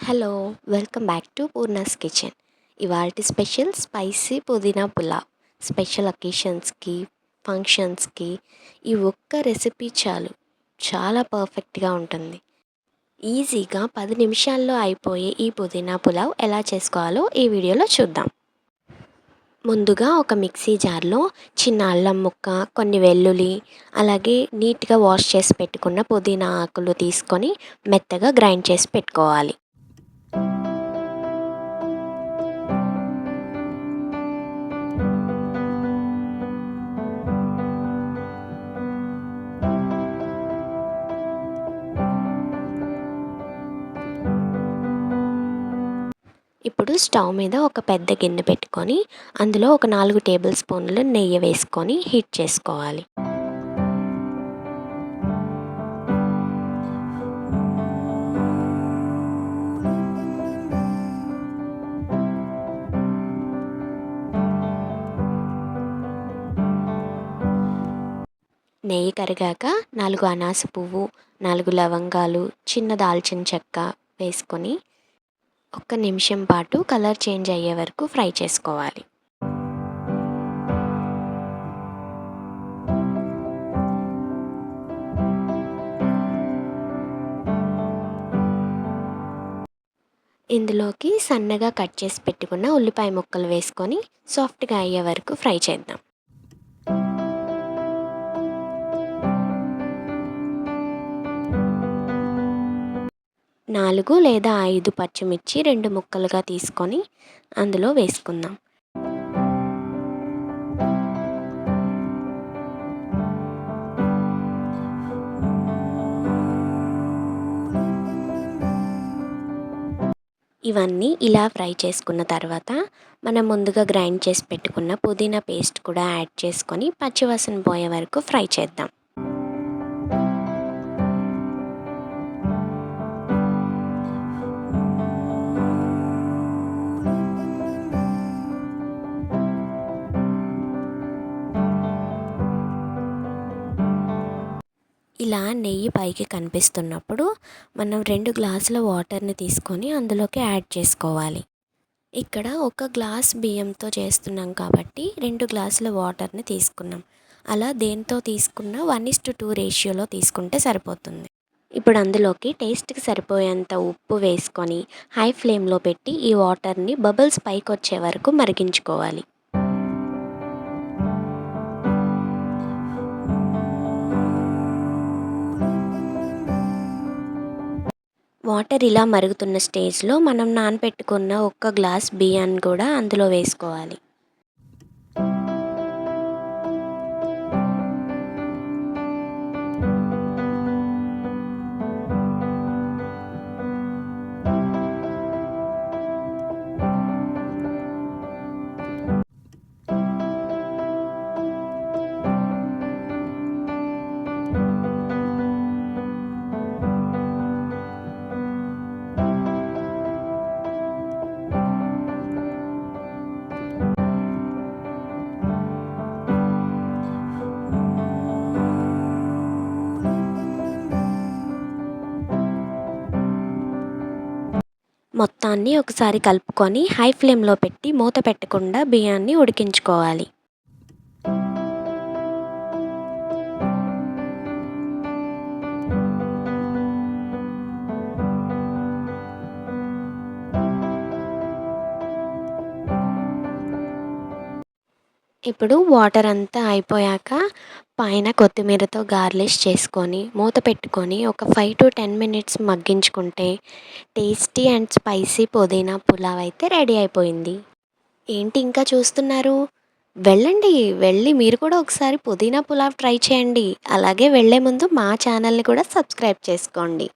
Hello welcome back to Poorna's kitchen ఇవాళ special spicy పుదీనా pulao. Special అకేషన్స్కి ఫంక్షన్స్కి ఈ ఒక్క రెసిపీ చాలు. చాలా పర్ఫెక్ట్గా ఉంటుంది. ఈజీగా పది నిమిషాల్లో అయిపోయే ఈ పుదీనా పులావ్ ఎలా చేసుకోవాలో ఈ వీడియోలో చూద్దాం. ముందుగా ఒక మిక్సీ జార్లో చిన్న అల్లం ముక్క కొన్ని వెల్లుల్లి అలాగే నీట్గా వాష్ చేసి పెట్టుకున్న పుదీనా ఆకులు తీసుకొని మెత్తగా గ్రైండ్ చేసి పెట్టుకోవాలి. ఇప్పుడు స్టవ్ మీద ఒక పెద్ద గిన్నె పెట్టుకొని అందులో ఒక నాలుగు టేబుల్ స్పూన్లు నెయ్యి వేసుకొని హీట్ చేసుకోవాలి. నెయ్యి కరిగాక నాలుగు అనాస పువ్వు నాలుగు లవంగాలు చిన్న దాల్చిన చెక్క వేసుకొని ఒక్క నిమిషం పాటు కలర్ చేంజ్ అయ్యే వరకు ఫ్రై చేసుకోవాలి. ఇందులోకి సన్నగా కట్ చేసి పెట్టుకున్న ఉల్లిపాయ ముక్కలు వేసుకొని సాఫ్ట్గా అయ్యే వరకు ఫ్రై చేద్దాం. నాలుగు లేదా ఐదు పచ్చిమిర్చి రెండు ముక్కలుగా తీసుకొని అందులో వేసుకుందాం. ఇవన్నీ ఇలా ఫ్రై చేసుకున్న తర్వాత మనం ముందుగా గ్రైండ్ చేసి పెట్టుకున్న పుదీనా పేస్ట్ కూడా యాడ్ చేసుకొని పచ్చివాసన పోయే వరకు ఫ్రై చేద్దాం. ఇలా నెయ్యి పైకి కనిపిస్తున్నప్పుడు మనం రెండు గ్లాసుల వాటర్ని తీసుకొని అందులోకి యాడ్ చేసుకోవాలి. ఇక్కడ ఒక గ్లాస్ బియ్యంతో చేస్తున్నాం కాబట్టి రెండు గ్లాసుల వాటర్ని తీసుకున్నాం. అలా దేంతో తీసుకున్నా వన్ ఇస్ టు టూ రేషియోలో తీసుకుంటే సరిపోతుంది. ఇప్పుడు అందులోకి టేస్ట్కి సరిపోయేంత ఉప్పు వేసుకొని హై ఫ్లేమ్లో పెట్టి ఈ వాటర్ని బబుల్స్ పైకి వచ్చే వరకు మరిగించుకోవాలి. వాటర్ ఇలా మరుగుతున్న స్టేజ్లో మనం నానబెట్టుకున్న ఒక్క గ్లాస్ బియ్యాన్ని కూడా అందులో వేసుకోవాలి. మొత్తాన్ని ఒకసారి కలుపుకొని హై ఫ్లేమ్లో పెట్టి మూత పెట్టకుండా బియ్యాన్ని ఉడికించుకోవాలి. ఇప్పుడు వాటర్ అంతా అయిపోయాక పైన కొత్తిమీరతో గార్లిష్ చేసుకొని మూత పెట్టుకొని ఒక five to ten minutes మగ్గించుకుంటే tasty and spicy pudina pulao అయితే రెడీ అయిపోయింది. ఏంటి ఇంకా చూస్తున్నారు? వెళ్ళండి వెళ్ళి మీరు కూడా ఒకసారి పుదీనా పులావ్ ట్రై చేయండి. అలాగే వెళ్ళే ముందు మా ఛానల్ని కూడా సబ్స్క్రైబ్ చేసుకోండి.